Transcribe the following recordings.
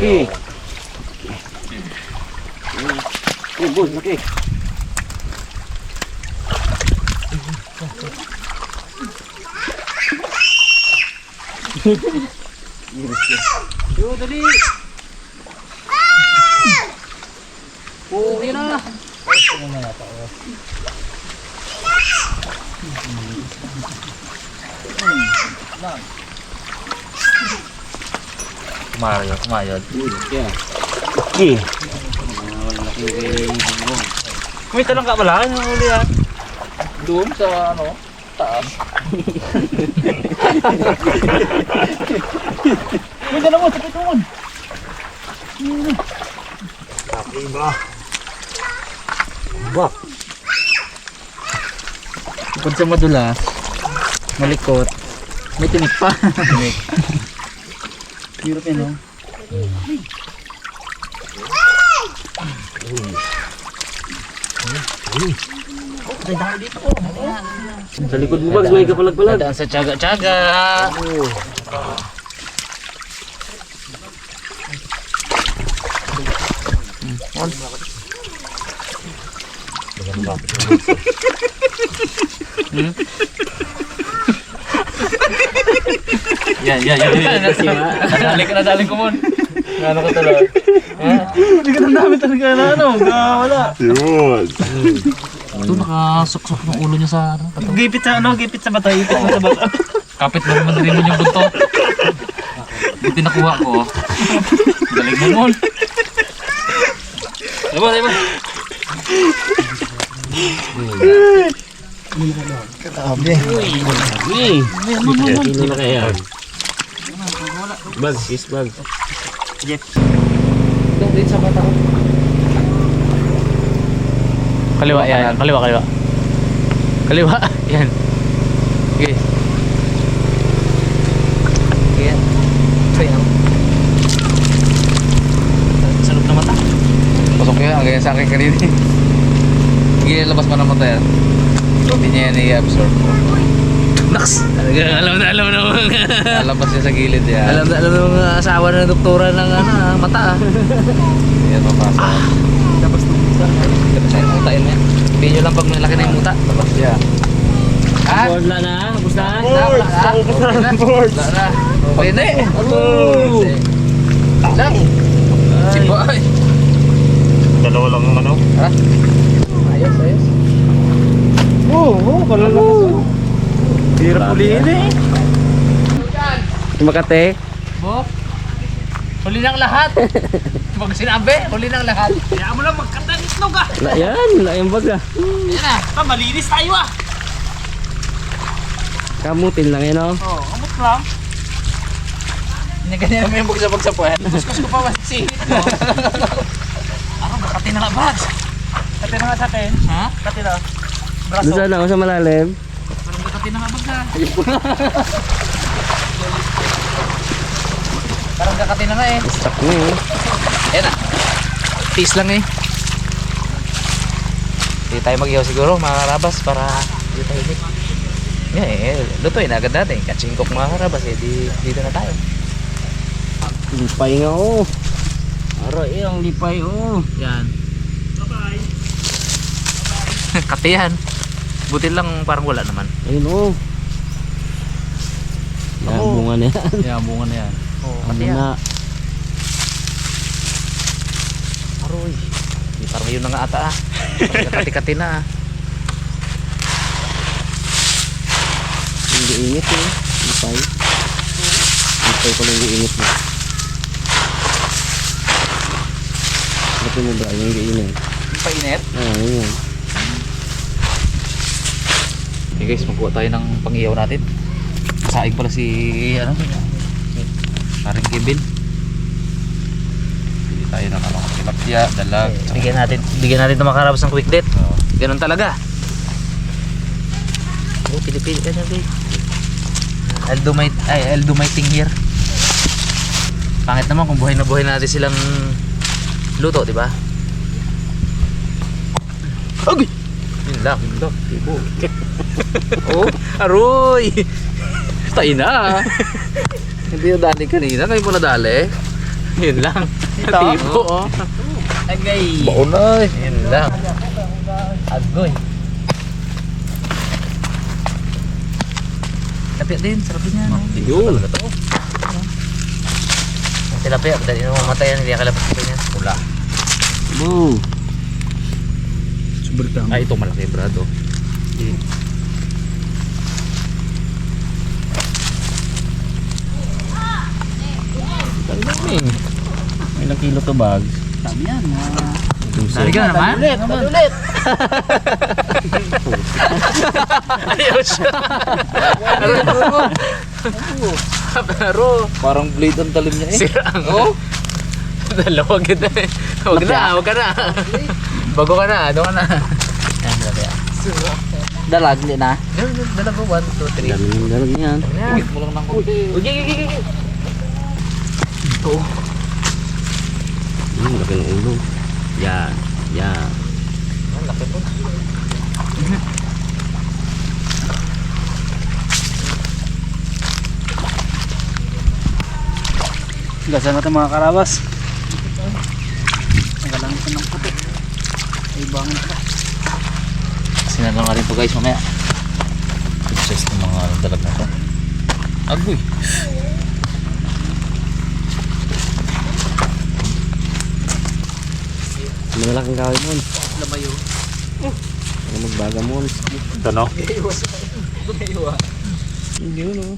Laki. Eh, boss, laki. Yo, dali. Oh, yun na. Mario, kumayod. Yeah. Okay. May talang ka pala, ano huli yan? Doon sa ano, taas. May talang mo, sakit mo. Laki ba? Ba? Bukod sa madulas, malikot, may tinik pa. Tinik. Hirap yun, no? Sa likod mo, Bags, may kapalag-palag. Dadaan sa tsaga-tsaga. Hmm? Yan, yan, yan. yan. Nadali ka, nadali ko mon. Ano ka talaga? Hindi ka nandami talaga na ano. Wala. Yun. Ito nakasuksok ng ulo niya sa ano. Gipit sa ano, gipit sa bato, gipit sa bato. Kapit mo naman rin mo yung bunto. Buti nakuha ko. Galing mo mon. Diba, diba? Eh, hindi na kaya. Bags, yes, bags. Kaliwa yan. Kaliwa, kaliwa. Kaliwa. Yan. Okay. Yan. Ito yan. Sa loob na mata. Pasok yan. Ganyan sa akin kanina. Sige, labas pa ng mata yan. Hindi niya yan i-absorb. Naks! Talagang alam na alam na mga... Lalabas niya sa gilid yan. Alam na alam na mga asawa ng doktora ng ano, ah, mata ah. Yan, papasok. Tapos Tapos yung muta yun yan. Sabihin nyo lang pag malaki na yung muta. Tapos yan. Ha? Board na na, ubus na. Board! Board! Wala na. Okay na eh. Oh! Lang. Si Boy. Dalawa lang ang ano. Ha? Ayos, ayos. Oo, oo, kalalakas. Hirap ulihin eh. Makate. Bo? Huli ng lahat. Pag sinabi, huli ng lahat. Kaya mo lang magkanta ng itlog ah. La yan, la yung baga. Yan na. Pa, malinis tayo ah. Kamutin lang yan, oh. Oo, oh, amot lang. Ganyan mo yung bugsa bugsa po yan. Kuskus ko pa masihit mo. Ano, bakati na nga bags. Kati na nga sa atin. Ha? Kati na. Doon Braso. sa ano, sa malalim. Parang kakati na nga bagsa. Parang kakati na nga eh. Stuck mo, eh. Ayan na. Tiis lang eh. Hindi tayo mag-ihaw siguro mga karabas para hindi tayo hit. Yan eh, lutuin na agad natin. Katsingkok mga karabas eh, di, dito na tayo. Lipay nga, oh. Aray, eh, ang lipay, oh. Yan. Kati yan. Buti lang parang wala naman. Ayun, oh. Yan, bunga na yan. Yan, bunga na yan. Oh, Ano kati yan. na. Aroy. Di parang yun na nga ata ah. Kati-kati na ah. Hindi init, eh. Lipay. Lipay ko lang yung init mo. Ba't mo ba? Yung init. Painit. Ah, yun yan. Okay guys, magkuha tayo ng pangiyaw natin. Saing pala si ano? Paring Kevin. Bili tayo ng ano, tilapia, dalag. Bigyan natin, bigyan natin 'tong makarabas ng quick date. Ganun talaga. Oh, pili-pili ka na, babe. I'll do my, ay, I'll do my thing here. Pangit naman kung buhay na buhay natin silang luto, di ba? Agay! Yun lang, yun lang. Oh, aroy! Tayo na. Hindi na dali kanina. Kayo mo nadali. Yun lang. Tipo, oh. Agay. Baon na eh. Yun lang. Agoy. Tilapia din, sarap din yan. Yun. Tilapia, dali na mamatay yan, hindi akalapas ko yan. Pula. Boom. Super tama. Ay, ito malaki, brado. Ilang kilo to bag? Dami yan. ah. Dali ka na naman? Ulit, ulit. Ayaw siya. Pero, Parang blade ang talim niya eh. sira ang... Oh? Dalawa ganda eh. Huwag na, huwag ka na. Bago ka na, doon ka na. Yan, tilapia. Dalag hindi na. Yan, yan, dala ko. One, two, three. Dami ng dalag niyan. Yan, mo lang ng konti. Uy, gigi, gigi, gigi. Ito. Hmm, laki ng ulo. Yan. Yan. Yan, laki po. Gasan natin mga karabas. Nagalang ito ng puti. Ay bangon pa. Sinalang nga rin po guys mamaya. Success ng mga dalag na to. Agoy. Malaking kahoy mo. Lamayo. Ano magbaga mo? Ano? Hindi yun oh.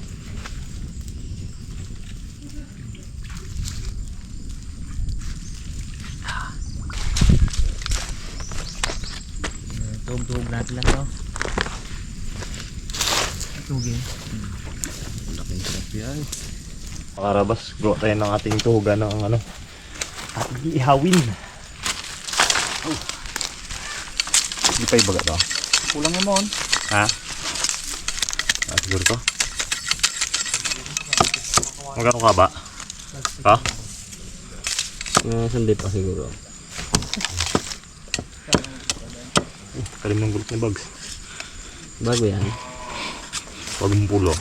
Tuhog-tuhog natin lang to. Tuhogin. Laking tilapia eh. Makarabas, gawa tayo ng ating tuhugan ng ano. At ihawin. Oh. Hindi pa ibaga to. Kulang yung mon. Ha? Ah, siguro to. Magkano ka ba? Ha? Mga sandip pa siguro. Kalim ng gulot ni Bugs. Bago yan. Bagong pulo.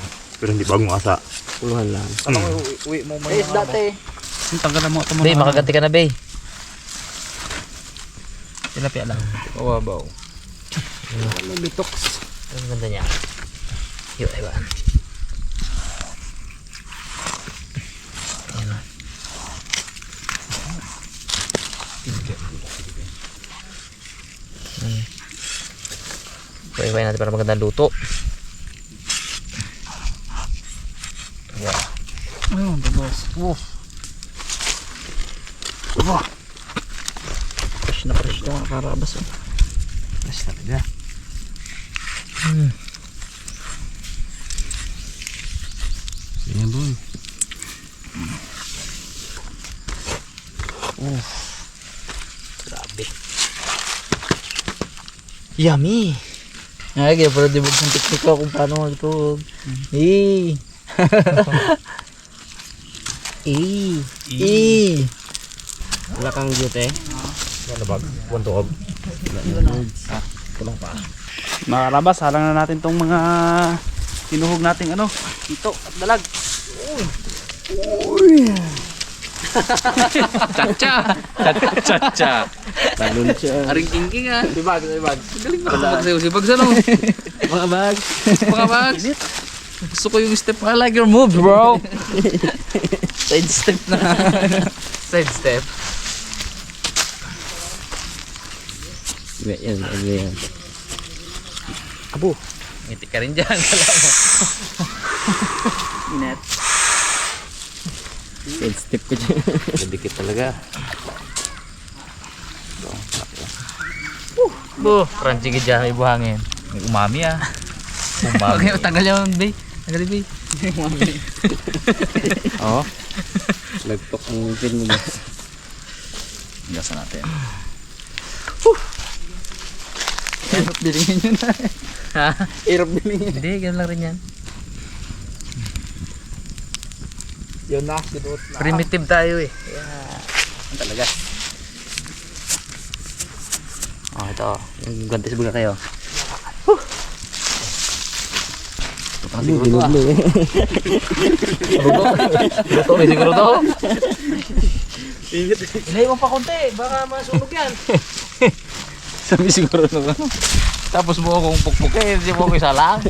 Pero hindi bagong asa. Puluhan lang. Hmm. Uwi mo Eh, dati. Tanggalan mo ito Bay, makaganti ka na, Bay. Tilapia lang. Kawabaw. Ano bitox? Ang ganda niya. Yo, ewan. Ayan na. Hmm. Iwain natin para magandang luto. Ayun. Woof. Na fresh ito mga karabas. oh. Yes, talaga. Ayan boy. Grabe. Yummy. Ay, kaya pala dibog ng tiktik ko kung paano magtuhog. Eh. Eh. Eh. Wala kang jute. Ano bag? One tuhog. Mga karabas, halang na natin tong mga tinuhog nating ano, ito at dalag. Chacha. Chacha. Talon siya. Aring kingking ah. Si Bags, si Bags. Galing ba magsayo si Bags ano? Mga bag. Mga Bags. Gusto ko yung step. I like your moves, bro. Side step na. Side step. Yan, yan, yan. Abo. Ngiti ka rin dyan. Kala mo. Inet. Step ko dyan. Kadikit talaga. Bo, crunchy ka dyan. May buhangin. May umami ah. Umami. Okay, tagal yung bay. Tagal bay. Oo. Nagtok ang pin mo ba? Gasa natin. Hirap bilingin yun. Ha? Hirap bilingin. Hindi, ganun lang rin yan. Yun na, sinuot na. Primitive tayo eh. Ang talaga. Oh, ito. Yung gantis buga kayo. Ano siguro to ah. Luto. Luto eh siguro to. Ilay mo pa konti, baka masunog yan. Sabi siguro nung ano. Tapos mo akong pukpukin, hindi mo ako isa lang.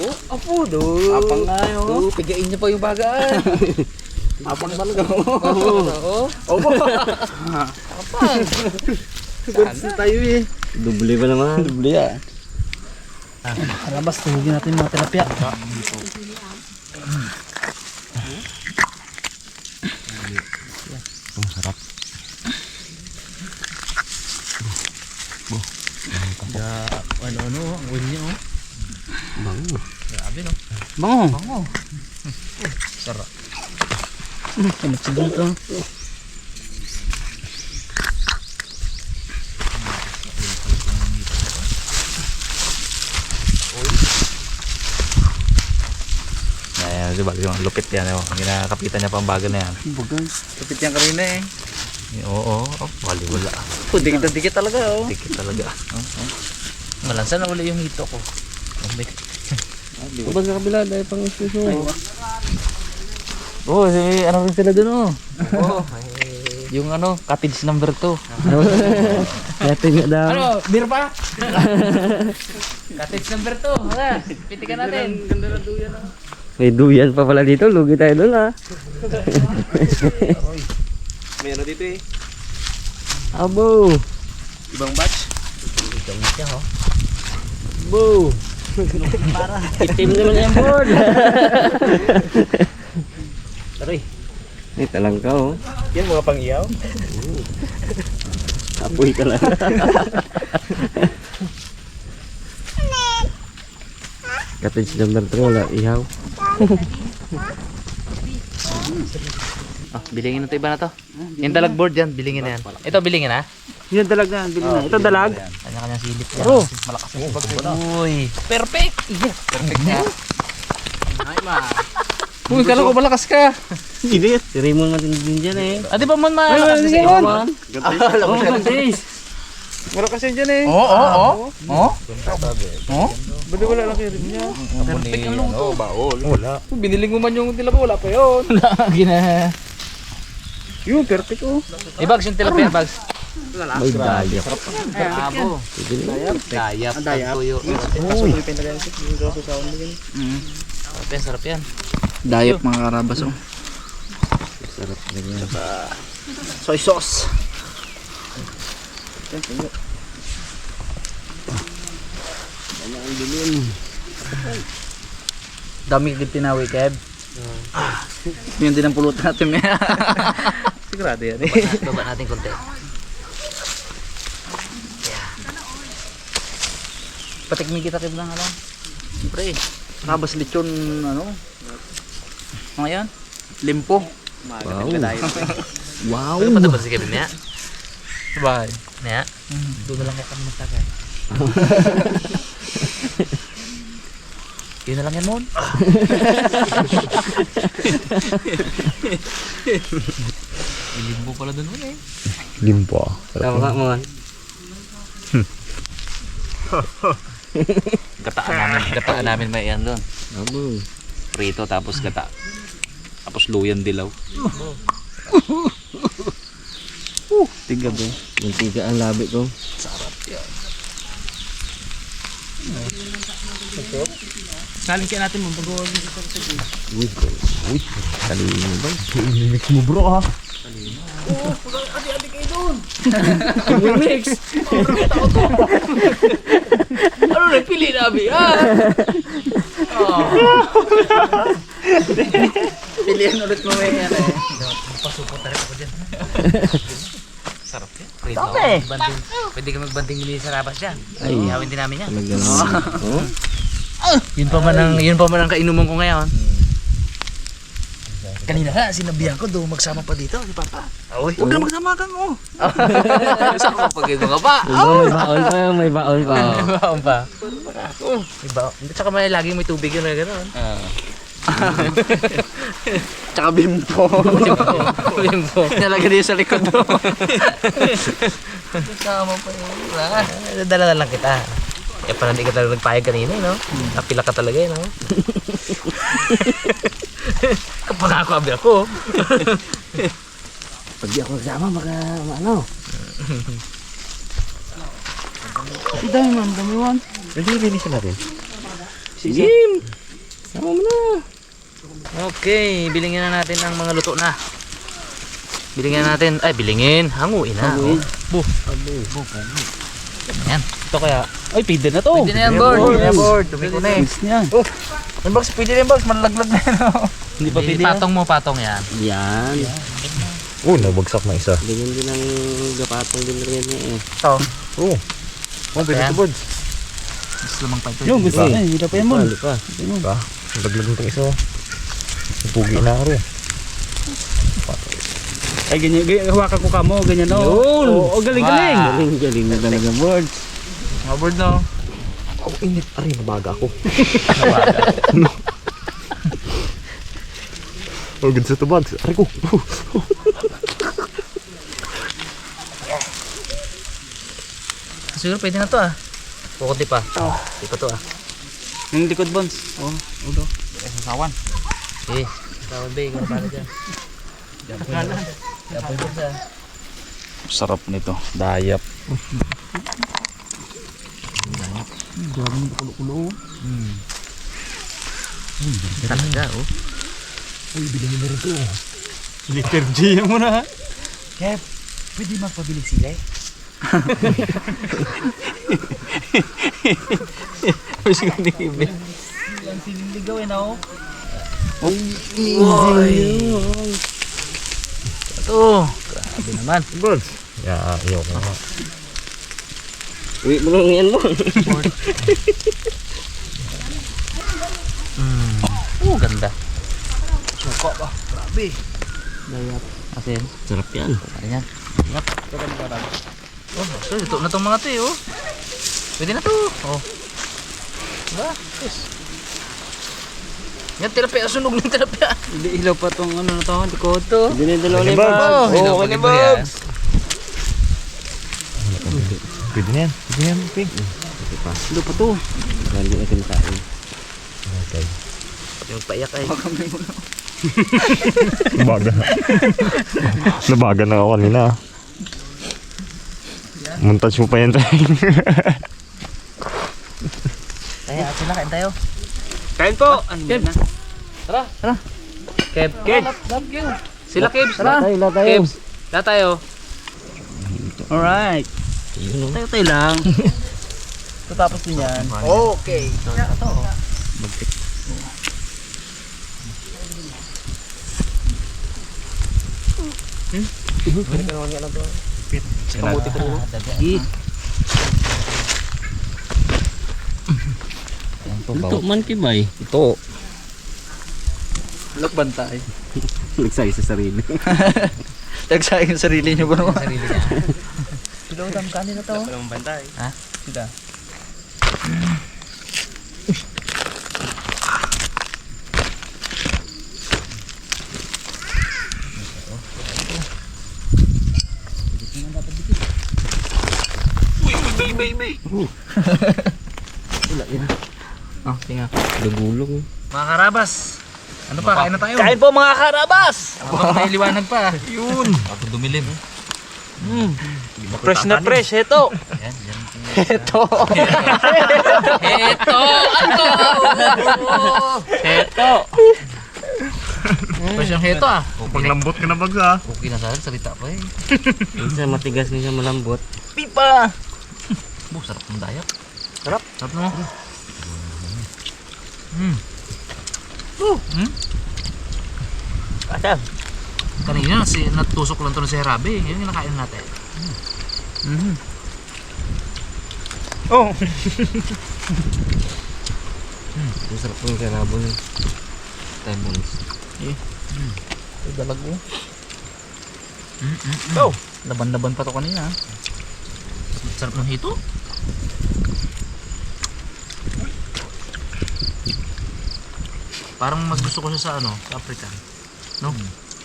Oh, apo do. Apang nga yun. Oh, pigain niya pa yung bagaan. Apang talaga. Oo. Oo. Apang. Gansi tayo eh. Duble pa naman. Duble ah. Labas, tuhugin natin yung mga tilapia. Ang sarap. Ano, ano, ang uwi niya, oh. Bango. Grabe, no? Bango. Bango. Sarap. Ano sa dito? Ayan, di ba? Yung lupit yan. Oh. Ginakapitan niya pang bago na yan. Bagan. Lupit yan kanina eh. Oo, oh, wali wala. Oh, dikit na dikit talaga, oh. Tikit talaga. Malansa na uli yung hito ko. Oh, may- Kapag sa kabila dahil pang susunod. Oo, oh, si, ano rin sila dun oh. Oo, yung ano, cottage number 2. Natin nga daw. Ano, beer pa? Cottage number 2. Hala, pitikan natin. Ganda na duyan. May duyan pa pala dito. Lugi tayo doon ah. May ano dito eh. Abo. Ibang batch. Bo. Itim naman yung board. Aray. Eh, talang ka oh. Yan mga pang-iyaw. Apoy ka lang. Cottage number 3 wala ihaw. Oh, bilingin na iba na to. Yung dalag board yan, bilingin na yan. Ito bilingin na. Yan dalag na. na. Ito dalag. Kanya-kanya silip yan. Oh. Malakas yung bag Uy. Perfect. Yeah. Perfect na. Ay, ma. Uy, kala ko malakas ka. Hindi. Si Raymond matindi din dyan eh. Ah, di ba man Ay, malakas sige, na man. Oh. Malakas yan dyan eh. Oo, oo, oo. Oo? Oo? Ba't wala lang kayo rin niya? Perfect ang luto. Oo, baol. Wala. Biniling mo man yung tilapia, wala pa yun. Gina. Yun, perfect oh. Ibags yung tilapia, bags. May dayap. Abo. Dayap. Dayap. Tuyo. Uy. Sarap yan, sarap yan. Dayap mga karabas oh. Sarap na yan. Soy sauce. Dami din tinawi, Kev. Yun din ang pulutan natin. Sigurado yan eh. Baba natin konti. Patikmi kita Kev lang alam. Siyempre, rabas lechon, ano? Ano yan? Limpo. Wow. Wow. Ano pa ba si Kevin niya? Sabay. Niya? Doon na lang kami magtagay. Yun na lang yan, Mon. Limbo pala doon, Mon eh. Limpo. Tama nga man. Gataan namin, gataan namin may yan doon. Prito tapos gata. Tapos luyan dilaw. Tiga ba? Yung tiga ang labi ko. Saling kaya natin, Mon. Pag-uwag Uy. Uy. Talino ba? Mix mo bro ha. Mix! ano nagpili nabi? Ah! Oh. Pilihan ulit mo may ano. Pasupot na rin ako dyan. Sarap yan. Pwede ako magbanding. Pwede ka magbanding nili sa labas dyan. Ay. Ihawin din namin yan. Talaga naman. Oh. Yun pa man ang, yun pa man ang kainuman ko ngayon. Kanina nga, sinabihan ko doon magsama pa dito, si Papa. Uy, Huwag na magsama ka mo. saan ko pag ito nga pa? May baon pa, may baon pa. May baon pa. May baon. At saka may laging may tubig yun na gano'n. Ah. Tsaka bimpo. Bimbo. Nalaga din sa likod mo. Kasama pa yun. Ah, dala na lang kita. Eh, parang di ka talaga nagpayag kanina, eh, no? Napila ka talaga, eh, no? Kapag ako, abi ako. Pag di ako kasama, baka ano. Si dami man, dami man. Hindi, linisin natin. Sige. Sama mo na. Okay, bilingin na natin ang mga luto na. Bilingin na natin. Ay, bilingin. Hanguin na. Hanguin. Oh. Bu. Bu. Yan. Ito kaya. Ay, pwede na to. Pwede na yan, board. Pwede na yan, board. Dumi ko na eh. Niya. Yan, box. Pwede na yan, box. Malalaglag na yan. oh. Hindi pa Eh, pwede. Patong mo, patong yan. Yan. Oh, nabagsak na isa. Ganyan din ang gapatong din rin niya eh. Ito. Oh. Oh, pwede ito, Bods. Mas lamang pa ito. Yung gusto niya, hindi pa yan mo. Pali pa. Nitong isa. oh. Yung Pugi na ako. eh. Ay, ganyan, ganyan, hawakan ko ka mo, ganyan o. Yun! Oo, oh, galing, galing. Wow. Galing, galing na talaga, boards. Mga board, no? Oh, init. Aray, nabaga ako. oh, good sa Bods. Aray ko. Siguro pwede na to ah. Kukunti pa. Hindi pa to ah. Yung likod, bonds. Oh, ulo. Sasawan. Eh, sasawan ba? Ikaw para dyan. Dapat dyan sa... Sarap nito. Dayap. Talaga oh. Liter G mo na. Kev, pwede magpabilig sila eh. Mas ko ni Ibel. Ang siniligaw eh na oh. Ito. Grabe naman. Bods. Yeah, ayoko na. Uwi mo lang yan mo. Oh, ganda. Suka ba? Grabe. Dayap. Asin. Sarap yan. Ano yan? Yep. Oh, so, ito na tong mga to eh, oh. Pwede na to. Oh. Diba? Yes. Yan, tilapia. Sunog ng tilapia. Hindi ilaw pa tong ano na to, likod to. Hindi na yung dalawa ba? box. Oh, Oo, ba yan? box. Pwede na yan. Pwede na yan, Ping. Ito pa. Ilo pa to. Lalo na kinakain. Okay. Yung paiyak ay. Nabaga na. Nabaga na ako kanina. Montage mo pa yan tayo. Kaya, atin na, kain tayo. Kain po. Ano Kev. na? Tara, tara. Kev, Kev. Sila Kebs. Tara. Tayo, tayo. Kebs. Lahat tayo. Alright. Tayo tayo lang. Tatapos din yan. Okay. Ito, ito. Kamuti ko dito. Eh. Ito man kibay. Ito. Lagbantay. Nagsay sa sarili. Nagsay sa sarili niyo ba naman? Sarili niya. Sila udam kanin na to. Walang bantay. Ha? Sida. Oh, tinga. Lugulong. Mga karabas. Ano pa? Kain na tayo. Kain po mga karabas! Habang may liwanag pa. Yun. Habang dumilim. Fresh na fresh, heto. Yan, yan. Heto. Eto! Ano? Heto. Fresh yung heto ah. Okay na. Paglambot ka na bagsa. Okay na sa salita pa eh. Minsan matigas, minsan malambot. Pipa! Oh, sarap ng dayak. Sarap. Sarap no? Mm. Oh, hmm? Asal. Kanina si natusok lang to si Herabe. Yan yung nakain natin. Mm. Oh. Ang sarap ng karabon. Timons. Eh. Mm. Ay, dalag mo. Mm -mm -mm. Oh! Laban-laban pa to kanina. Sarap ng hito. Parang mas gusto ko siya sa ano, sa African. No?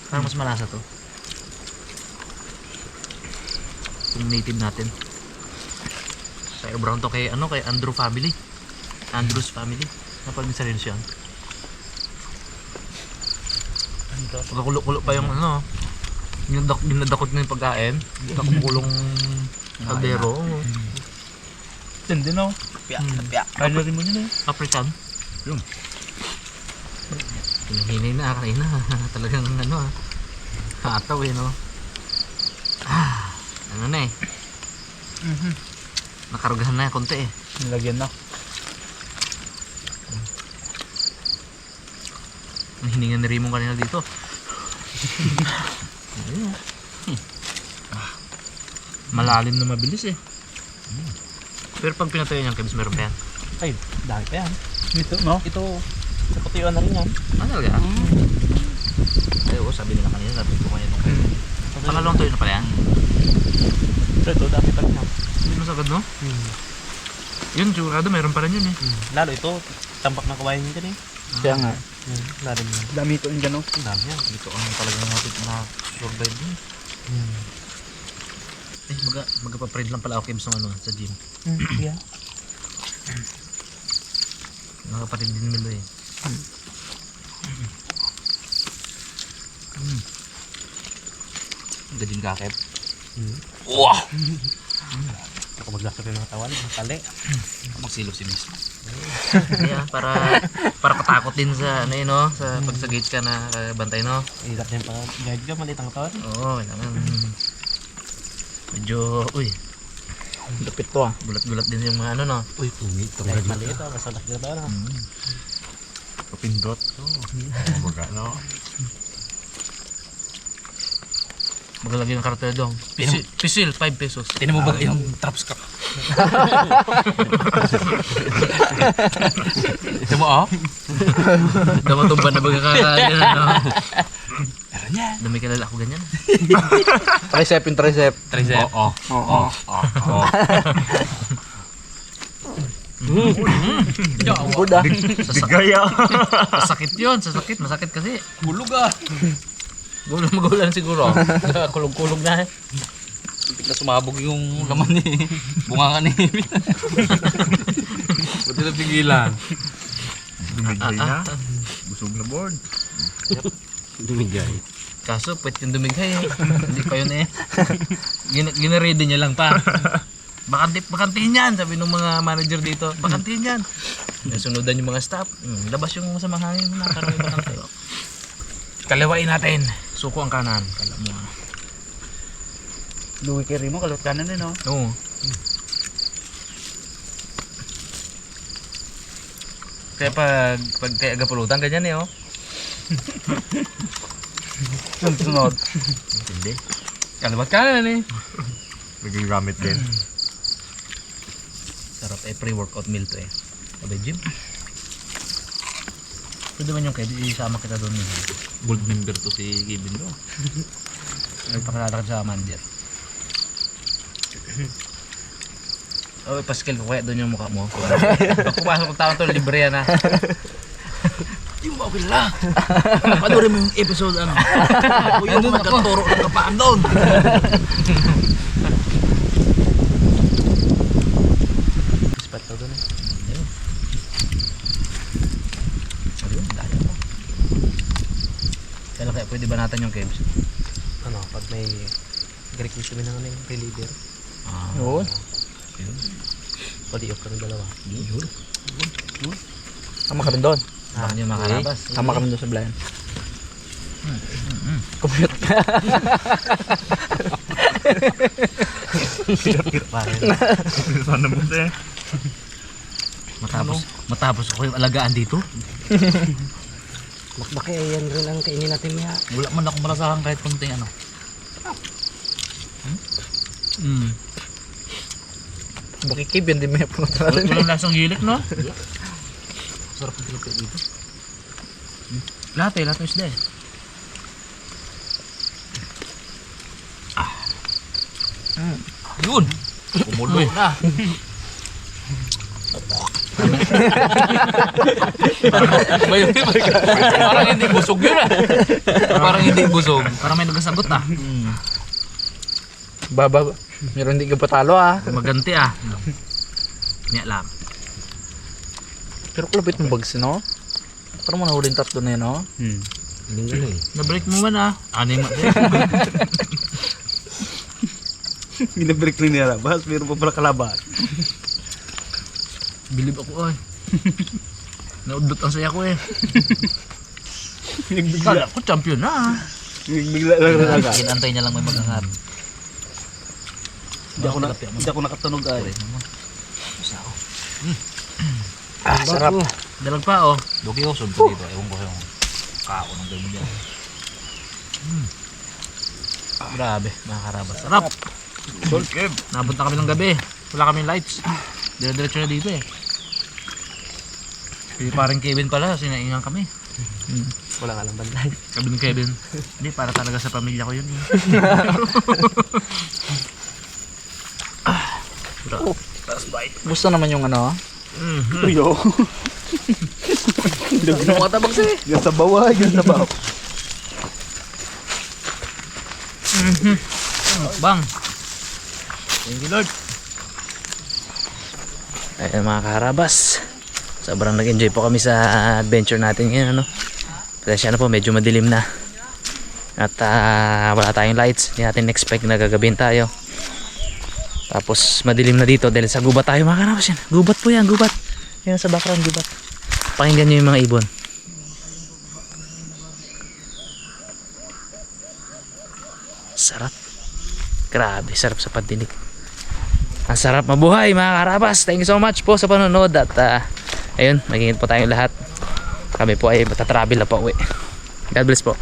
Parang mas malasa to. Yung native natin. Sa Brown to kay ano, kay Andrew family. Andrews family. Napalmin sa rin siya. Pagkakulo-kulo pa yung ano, yung dak ginadakot na yung pagkain. Nakakulong kaldero. Tindi no? Pia, pia. Kaya rin mo yun eh. African. Yung. Hinihinay na kanina. Talagang ano ah. Hataw eh no. Ah, ano na eh. Nakarugahan na konti eh. Nilagyan na. Ang hininga ni Rimong kanina dito. Hmm. Ah, Malalim na mabilis eh. Pero pag pinatayo niyang kibs, meron pa yan. Ay, dami pa yan. Ito, no? Ito, sa putiyuan na rin yan. Ah, talaga? Ay, oo, sabi nila kanina, sabi ko kanina nung kayo. Pangalawang tuyo na pala yan. Ito, ito, dami pa rin yan. Hindi mo sagad, no? Yun, sigurado, meron pa rin yun eh. Lalo ito, tambak na kawain dyan eh. Kaya nga. Hmm, lalo mo. Dami ito yung gano'n. Ang dami yan. Dito ang talagang natin na survive din. Eh, maga, magpaprint lang pala ako Kim sa ano, sa gym. Yeah. Mga kapatid din nila eh. Gading kakep. Ako maglasa rin ng katawan, matali. Magsilo si Miss. Kaya para para katakot din sa ano yun, no? Sa pag sa gate ka na uh, bantay no. Idak niya pa, guide ka, maliit ang katawan. Oo, kailangan medyo uy, Lupit to ah. gulat-gulat din yung mga ano no. Uy. Kahit maliit ah, basta laki na tayo na. Kapindot. Baga, no? Maglalagay ng kartel doon. Pisil, pisil 5 pesos. Tinan mo ba yung traps ka? Ito mo oh. Damatumba na baga kakain ano. Dami kilala ako ganyan. Tricep yung tricep. Tricep. Oo. Oo. Oo. Good ah. Bigaya! Masakit yun, sasakit, masakit kasi. Gulog ah. Gulog magulan siguro. Kulog-kulog na eh. Bigla sumabog yung laman ni bunga ka ni Buti na pigilan. Dumigay na. Busog na board. Dumigay. Kaso, pwet yung dumigay eh. Hindi pa yun eh. Gin ginaready niya lang pa. Bakante, bakantihin yan, sabi ng mga manager dito. Bakantihin yan. Nasunodan yung mga staff. Hmm, labas yung sa mga hangin na karami bakante. Kaliwain natin. Suko ang kanan. Kala mo. Luwi kay Rimo, kalot kanan din oh. Oo. Kaya pag, pag kaya agapulutan, ganyan eh oh. Sunod. Hindi. Kaliwat kanan eh. Nagagamit din. Eh, pre-workout meal to eh. Sabi, Jim. Pwede man yung kaya, isama kita doon eh. Gold member to si Kevin do. Nagpakilala ka sa manager. Oh, ko kaya doon yung mukha mo. Pag pumasok ng taon to, libre yan ha. Yung mo kilala. Panurin mo yung episode ano. Yung magkaturo ng kapaan doon. Spot na doon eh. Ayun, dahil mo. Kailan natin yung caves? Ano, pag may Greek kami ng ano yung reliever. Ah, Yun. Paliok ka ng dalawa. yun. Tama ka rin doon. Baka nyo makalabas. Tama ka rin doon sa blind. Commute ka. Pira pa rin. Sana mo eh. Matapos, matapos ako yung alagaan dito. Makbaki, yan rin ang kainin natin niya. Wala man akong malasahan kahit konting ano. Hmm. Bakikib yun, di may Wala, natin. walang lasang gilik, no? Sarap ng tilapia dito. Hmm. Lahat eh, lahat ng isda eh. Ah. Yun! Kumulo na. May, parang hindi busog yun ah. Parang hindi busog. Parang may nagasagot ah. Baba. Meron hindi ka patalo ah. Maganti ah. Niya lang. Pero kulabit mo bags no? Parang mo nahuling tatlo na yun no? Hmm. Na-break mo man ah. Ano yung Binabreak lang niya labas, meron pa pala kalaban. Bilib ako ay. Naudot ang saya ko eh. Kala ko champion na ah. Bigla lang na agad. Kinantay niya lang may maghangad. Hindi ako, na, hindi ako nakatunog ay. Ah, sarap. Dalag pa oh. Dugi ko, sunto dito. Ewan ko yung kao ng ganyan dyan. Grabe, mga karabas. Sarap. Nabot na kami ng gabi. Wala kaming lights. Dire-diretso na dito eh. Si parang Kevin pala, sinaingan kami. Wala nga lang banday. Sabi ni Kevin, hindi para talaga sa pamilya ko yun. Eh. Gusto naman yung ano? Tuyo. Ano ka tabag sa'yo? Yan sa bawah, yan sa bawah. Bang! Thank you Lord. Ayun mga kaharabas. Sobrang nag-enjoy po kami sa adventure natin ngayon. Ano? Pasensya na po, medyo madilim na. At ah, wala tayong lights. Hindi natin expect na gagabin tayo. Tapos madilim na dito dahil sa gubat tayo mga kaharabas yan. Gubat po yan, gubat. Yan sa background, gubat. Pakinggan nyo yung mga ibon. Sarap. Grabe, sarap sa pagdinig. Ang sarap mabuhay mga karabas. Thank you so much po sa panonood at ah, ayun, magiging po tayong lahat. Kami po ay matatravel na po uwi. God bless po.